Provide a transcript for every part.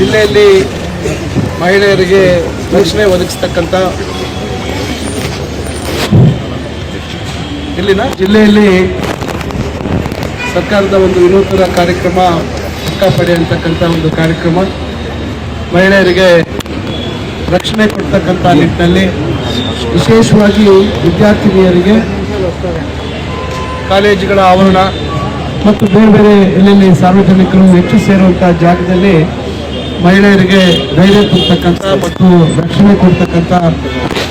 ಜಿಲ್ಲೆಯಲ್ಲಿ ಮಹಿಳೆಯರಿಗೆ ರಕ್ಷಣೆ ಒದಗಿಸ್ತಕ್ಕಂಥ ಇಲ್ಲಿನ ಜಿಲ್ಲೆಯಲ್ಲಿ ಸರ್ಕಾರದ ಒಂದು ವಿನೂತನ ಕಾರ್ಯಕ್ರಮ ಅಕ್ಕ ಪಡೆ ಅಂತಕ್ಕಂಥ ಒಂದು ಕಾರ್ಯಕ್ರಮ. ಮಹಿಳೆಯರಿಗೆ ರಕ್ಷಣೆ ಕೊಡ್ತಕ್ಕಂಥ ನಿಟ್ಟಿನಲ್ಲಿ ವಿಶೇಷವಾಗಿ ವಿದ್ಯಾರ್ಥಿನಿಯರಿಗೆ ಕಾಲೇಜುಗಳ ಆವರಣ ಮತ್ತು ಬೇರೆ ಬೇರೆ ಎಲ್ಲೆಲ್ಲಿ ಸಾರ್ವಜನಿಕರು ಹೆಚ್ಚು ಸೇರುವಂಥ ಜಾಗದಲ್ಲಿ ಮಹಿಳೆಯರಿಗೆ ಧೈರ್ಯ ತುಂಬತಕ್ಕಂಥ ಮತ್ತು ರಕ್ಷಣೆ ಕೊಡ್ತಕ್ಕಂಥ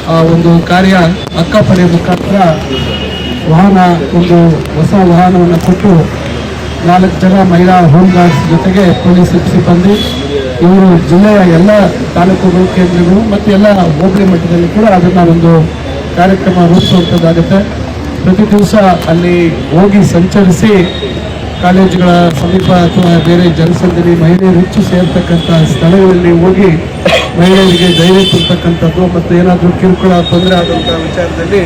ಆ, ಒಂದು ಕಾರ್ಯ ಅಕ್ಕಪಡೆ ಮುಖಾಂತರ ವಾಹನ ಒಂದು ಹೊಸ ವಾಹನವನ್ನು ಕೊಟ್ಟು ನಾಲ್ಕು ಜನ ಮಹಿಳಾ ಹೋಮ್ ಗಾರ್ಡ್ಸ್ ಜೊತೆಗೆ ಪೊಲೀಸ್ ಸಿಬ್ಬಂದಿ ಇವರು ಜಿಲ್ಲೆಯ ಎಲ್ಲ ತಾಲೂಕುಗಳು ಕೇಂದ್ರಗಳು ಮತ್ತು ಎಲ್ಲ ಹೋಬಳಿ ಮಟ್ಟದಲ್ಲಿ ಕೂಡ ಅದನ್ನು ಒಂದು ಕಾರ್ಯಕ್ರಮ ರೂಪಿಸುವಂಥದ್ದಾಗುತ್ತೆ. ಪ್ರತಿ ದಿವಸ ಅಲ್ಲಿ ಹೋಗಿ ಸಂಚರಿಸಿ ಕಾಲೇಜುಗಳ ಸಮೀಪ ಅಥವಾ ಬೇರೆ ಜನಸಂದಣಿ ಮಹಿಳೆಯರು ಹೆಚ್ಚು ಸೇರ್ತಕ್ಕಂಥ ಸ್ಥಳಗಳಲ್ಲಿ ಹೋಗಿ ಮಹಿಳೆಯರಿಗೆ ಧೈರ್ಯ ತುಂಬತಕ್ಕಂಥದ್ದು ಮತ್ತು ಏನಾದರೂ ಕಿರುಕುಳ, ತೊಂದರೆ ಆದಂಥ ವಿಚಾರದಲ್ಲಿ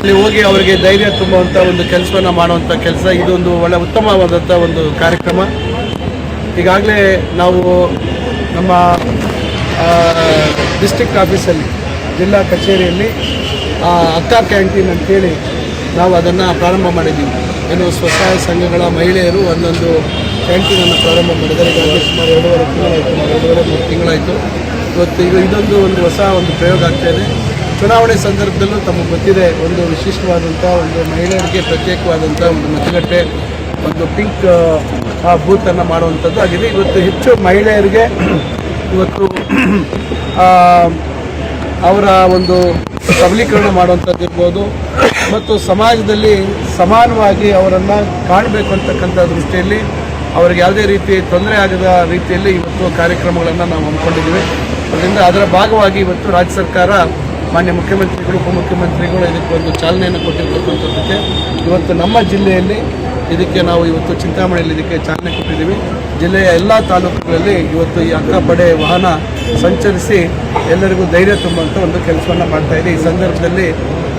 ಅಲ್ಲಿ ಹೋಗಿ ಅವರಿಗೆ ಧೈರ್ಯ ತುಂಬುವಂಥ ಒಂದು ಕೆಲಸವನ್ನು ಮಾಡುವಂಥ ಕೆಲಸ. ಇದೊಂದು ಒಳ್ಳೆ ಉತ್ತಮವಾದಂಥ ಒಂದು ಕಾರ್ಯಕ್ರಮ. ಈಗಾಗಲೇ ನಾವು ನಮ್ಮ ಡಿಸ್ಟ್ರಿಕ್ಟ್ ಆಫೀಸಲ್ಲಿ ಜಿಲ್ಲಾ ಕಚೇರಿಯಲ್ಲಿ ಅಕ್ಕ ಕ್ಯಾಂಟೀನ್ ಅಂತೇಳಿ ನಾವು ಅದನ್ನು ಪ್ರಾರಂಭ ಮಾಡಿದ್ದೀವಿ. ಏನು ಸ್ವಸಹಾಯ ಸಂಘಗಳ ಮಹಿಳೆಯರು ಒಂದೊಂದು ಕ್ಯಾಂಟೀನನ್ನು ಪ್ರಾರಂಭ ಮಾಡಿದ್ದಾರೆ. ಈಗಾಗಲೇ ಸುಮಾರು ಎರಡೂವರೆ ತಿಂಗಳಾಯಿತು ಎರಡೂವರೆ ಮೂರು ತಿಂಗಳಾಯಿತು. ಇವತ್ತು ಈಗ ಇದೊಂದು ಒಂದು ಹೊಸ ಒಂದು ಪ್ರಯೋಗ ಆಗ್ತಾ ಇದೆ. ಚುನಾವಣೆ ಸಂದರ್ಭದಲ್ಲೂ ತಮಗೆ ಗೊತ್ತಿದೆ ಒಂದು ವಿಶಿಷ್ಟವಾದಂಥ ಒಂದು ಮಹಿಳೆಯರಿಗೆ ಪ್ರತ್ಯೇಕವಾದಂಥ ಒಂದು ಮತಗಟ್ಟೆ, ಒಂದು ಪಿಂಕ್, ಆ ಬೂತನ್ನು ಮಾಡುವಂಥದ್ದು ಆಗಿದೆ. ಇವತ್ತು ಹೆಚ್ಚು ಮಹಿಳೆಯರಿಗೆ ಇವತ್ತು ಅವರ ಒಂದು ಸಬಲೀಕರಣ ಮಾಡುವಂಥದ್ದು ಇರ್ಬೋದು. ಮತ್ತು ಸಮಾಜದಲ್ಲಿ ಸಮಾನವಾಗಿ ಅವರನ್ನು ಕಾಣಬೇಕು ಅಂತಕ್ಕಂಥ ದೃಷ್ಟಿಯಲ್ಲಿ ಅವರಿಗೆ ಯಾವುದೇ ರೀತಿ ತೊಂದರೆ ಆಗದ ರೀತಿಯಲ್ಲಿ ಇವತ್ತು ಕಾರ್ಯಕ್ರಮಗಳನ್ನು ನಾವು ಹಮ್ಮಿಕೊಂಡಿದ್ದೀವಿ. ಅದರಿಂದ ಅದರ ಭಾಗವಾಗಿ ಇವತ್ತು ರಾಜ್ಯ ಸರ್ಕಾರ, ಮಾನ್ಯ ಮುಖ್ಯಮಂತ್ರಿಗಳು, ಉಪಮುಖ್ಯಮಂತ್ರಿಗಳು ಇದಕ್ಕೆ ಒಂದು ಚಾಲನೆಯನ್ನು ಕೊಟ್ಟಿರ್ತಕ್ಕಂಥದ್ದಕ್ಕೆ ಇವತ್ತು ನಮ್ಮ ಜಿಲ್ಲೆಯಲ್ಲಿ ಇದಕ್ಕೆ ನಾವು ಇವತ್ತು ಚಿಂತಾಮಣಿಯಲ್ಲಿ ಇದಕ್ಕೆ ಚಾಲನೆ ಕೊಟ್ಟಿದ್ದೀವಿ. ಜಿಲ್ಲೆಯ ಎಲ್ಲ ತಾಲೂಕುಗಳಲ್ಲಿ ಇವತ್ತು ಈ ಅಕ್ಕಪಡೆ ವಾಹನ ಸಂಚರಿಸಿ ಎಲ್ಲರಿಗೂ ಧೈರ್ಯ ತುಂಬುವಂಥ ಒಂದು ಕೆಲಸವನ್ನು ಮಾಡ್ತಾ ಇದೆ. ಈ ಸಂದರ್ಭದಲ್ಲಿ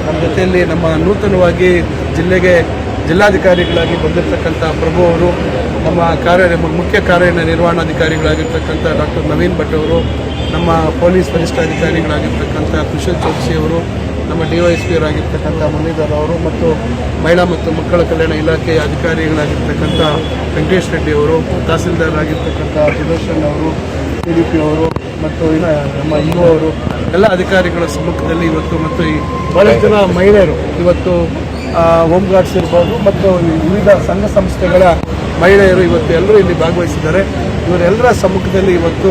ನಮ್ಮ ಜೊತೆಯಲ್ಲಿ ನಮ್ಮ ನೂತನವಾಗಿ ಜಿಲ್ಲೆಗೆ ಜಿಲ್ಲಾಧಿಕಾರಿಗಳಾಗಿ ಬಂದಿರತಕ್ಕಂಥ ಪ್ರಭು ಅವರು, ನಮ್ಮ ಕಾರ್ಯ ಮುಖ್ಯ ಕಾರ್ಯನಿರ್ವಹಣಾಧಿಕಾರಿಗಳಾಗಿರ್ತಕ್ಕಂಥ ಡಾಕ್ಟರ್ ನವೀನ್ ಭಟ್ ಅವರು, ನಮ್ಮ ಪೊಲೀಸ್ ವರಿಷ್ಠಾಧಿಕಾರಿಗಳಾಗಿರ್ತಕ್ಕಂಥ ಕುಶಲ್ ಚೌಕ್ಸಿ ಅವರು ನಮ್ಮ ಡಿ ವೈ ಎಸ್ ಪಿ ಅವರು ಮತ್ತು ಮಹಿಳಾ ಮತ್ತು ಮಕ್ಕಳ ಕಲ್ಯಾಣ ಇಲಾಖೆಯ ಅಧಿಕಾರಿಗಳಾಗಿರ್ತಕ್ಕಂಥ ವೆಂಕಟೇಶ್ ರೆಡ್ಡಿ ಅವರು, ತಹಸೀಲ್ದಾರ್ ಆಗಿರ್ತಕ್ಕಂಥ ಸುದರ್ಶನ್ ಅವರು ಟಿ ಡಿ ಪಿ ಅವರು ಮತ್ತು ನಮ್ಮ ಹಿಂದೂ ಅವರು, ಎಲ್ಲ ಅಧಿಕಾರಿಗಳ ಸಮ್ಮುಖದಲ್ಲಿ ಇವತ್ತು ಮತ್ತು ಈ ಬಹಳಷ್ಟು ಜನ ಮಹಿಳೆಯರು ಇವತ್ತು ಹೋಮ್ ಗಾರ್ಡ್ಸ್ ಇರ್ಬೋದು ಮತ್ತು ವಿವಿಧ ಸಂಘ ಸಂಸ್ಥೆಗಳ ಮಹಿಳೆಯರು ಇವತ್ತು ಎಲ್ಲರೂ ಇಲ್ಲಿ ಭಾಗವಹಿಸಿದ್ದಾರೆ. ಇವರೆಲ್ಲರ ಸಮ್ಮುಖದಲ್ಲಿ ಇವತ್ತು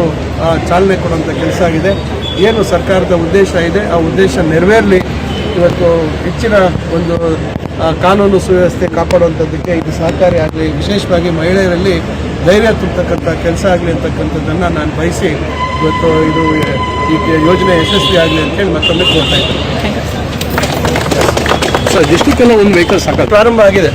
ಚಾಲನೆ ಕೊಡುವಂಥ ಕೆಲಸ ಆಗಿದೆ. ಏನು ಸರ್ಕಾರದ ಉದ್ದೇಶ ಇದೆ ಆ ಉದ್ದೇಶ ನೆರವೇರಲಿ. ಇವತ್ತು ಹೆಚ್ಚಿನ ಒಂದು ಕಾನೂನು ಸುವ್ಯವಸ್ಥೆ ಕಾಪಾಡುವಂಥದ್ದಕ್ಕೆ ಇದು ಸಹಕಾರಿ ಆಗಲಿ ವಿಶೇಷವಾಗಿ ಮಹಿಳೆಯರಲ್ಲಿ ಧೈರ್ಯ ತುಂಬತಕ್ಕಂಥ ಕೆಲಸ ಆಗಲಿ ಅಂತಕ್ಕಂಥದ್ದನ್ನು ನಾನು ಬಯಸಿ ಇವತ್ತು ಇದು ಈ ಯೋಜನೆ ಯಶಸ್ವಿ ಆಗಲಿ ಅಂತೇಳಿ ಮತ್ತೊಮ್ಮೆ ಕೋರ್ತಾ ಇದ್ದೇನೆ. ಸರ್. ಡಿಸ್ಟಿಕ್ ಎಲ್ಲ ಒಂದು ವೆಹಿಕಲ್ ಸಾಕ ಪ್ರಾರಂಭ ಆಗಿದೆ.